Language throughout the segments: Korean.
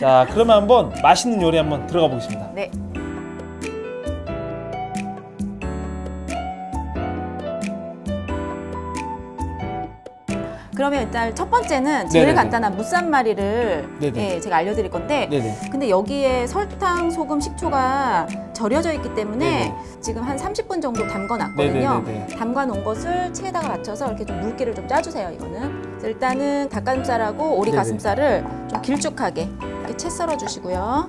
자, 그러면 한번 맛있는 요리 한번 들어가 보겠습니다. 네. 그러면 일단 첫 번째는 제일 네네네. 간단한 무쌈마리를 네네. 예, 제가 알려드릴 건데 네네. 근데 여기에 설탕, 소금, 식초가 절여져 있기 때문에 네네. 지금 한 30분 정도 담궈놨거든요. 네네네네. 담가놓은 것을 체에다가 맞춰서 이렇게 좀 물기를 좀 짜주세요. 이거는 그래서 일단은 닭가슴살하고 오리 네네. 가슴살을 좀 길쭉하게 이렇게 채 썰어 주시고요.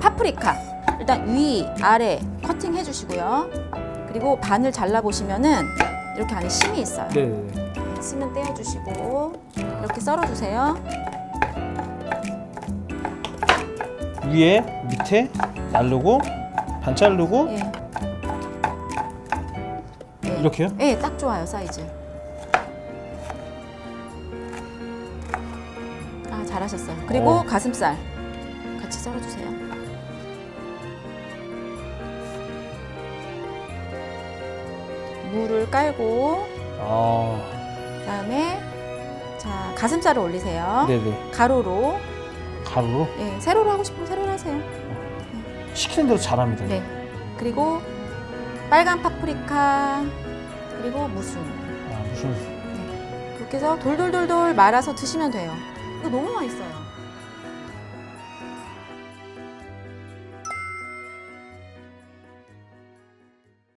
파프리카 일단 위 아래 커팅 해주시고요. 그리고 반을 잘라 보시면은 이렇게 안에 심이 있어요. 네네. 심은 떼어주시고 이렇게 썰어주세요. 위에 밑에 자르고 반 자르고 예. 예. 이렇게요? 예, 딱 좋아요 사이즈. 아 잘하셨어요. 그리고 어. 가슴살 같이 썰어주세요. 물을 깔고 아, 그다음에 자 가슴살을 올리세요. 네네. 가로로 가루로 예, 세로로 하고 싶으면 세로로 하세요. 시키는 대로 잘합니다. 네. 그리고 빨간 파프리카 그리고 무순 아, 무슨 그렇게 해서 돌돌돌돌 말아서 드시면 돼요. 이거 너무 맛있어요.